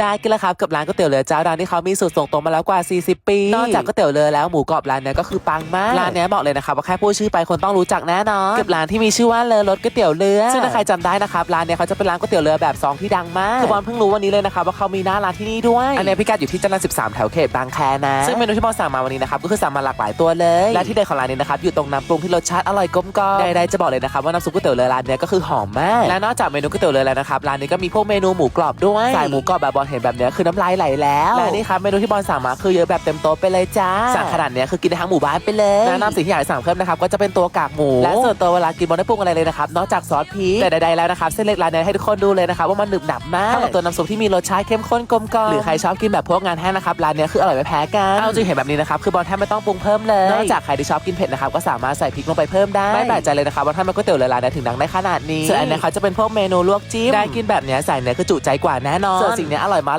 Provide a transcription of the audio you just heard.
ได้กันแล้วครับกับร้านก๋วยเตี๋ยวเรือเจ้าดังที่เขามีสูตรส่งตรงมาแล้วกว่า 40 ปี นอกจากก๋วยเตี๋ยวเรือแล้วหมูกรอบร้านเนี้ยก็คือปังมากร้านเนี้ยบอกเลยนะครับว่าแค่พูดชื่อไปคนต้องรู้จักแน่นอนกับร้านที่มีชื่อว่าเลอรสก๋วยเตี๋ยวเรือซึ่งถ้าใครจำได้นะครับร้านเนี้ยเขาจะเป็นร้านก๋วยเตี๋ยวเรือแบบซองที่ดังมากคือบอลเพิ่งรู้วันนี้เลยนะครับว่าเขามีหน้าร้านที่นี่ด้วยอันเนี้ยพิกัดอยู่ที่จันทร์13 แถวเขตบางแคนะซึ่งเมนูที่บอลสั่งมาวันนี้นะครับก็คือสั่งมาหลากหลายตัวเลยและที่เด็ดของร้านนี้นะครับอยู่ตรงน้ำปรุงที่รสชาติอร่อยกลมกล่อมใดๆจะบอกเลยนะครับว่าน้ำซุปก๋วยเตี๋ยวเรือร้านเนี้ยก็คือหอมมากและนอกจากเมนูก๋วยเตี๋ยวเรือแล้วนะครับร้านนี้ก็มีพวกเมนูหมูกรอบด้วยสายหมูกรอบแบบบอลเห็นแบบเนี้ยคือน้ำลายไหลแล้วและนี่ครับเมนูที่บอลสั่งมาคือเยอะแบบเต็มโต๊ะไปเลยจ้าสั่งขนาดเนี้ยคือกินได้ทั้งหมู่บ้านไปเลยแนะนำสิ่งที่อยากให้สั่งเพิ่มนะครับก็จะเป็นตัวกากหมู และส่วนตัวเวลากินบอลไม่ปรุงอะไรเลยนะครับนอกจากซอสพริกแต่ใดๆแล้วนะครับเส้นเล็กร้านเนี้ยให้ทุกคนดูเลยนะครับว่ามันหนึบหนับมากเข้ากับตัวน้ำซุปที่มีรสชาติเข้มข้นกลมกล่อมหรือใครชอบกินแบบพวกงานแห้งนะครับร้านเนี้ยคืออร่อยไม่แพ้กันเอาจริงเห็นแบบนี้นะครับคือบอลแทบไม่ต้องปรุงเพิ่มเลยนอกจากใครที่ชอบกินเผ็ดนะครับก็สามารถใส่พริกลงไปเพิ่มได้ไม่แปลกใจเลยนะครับว่าถ้ามันก๋วยเตี๋ยวเรือร้านเนี้ยถึงดังได้ขนาดนี้ส่วนอันเนี้ยเขาจะเป็นพวกเมนูลวกจิ้มได้กินแบบเนี้ยใส่เนื้อคือจุใจกว่าแน่นอนส่วนสิ่งเนี้ยอร่อย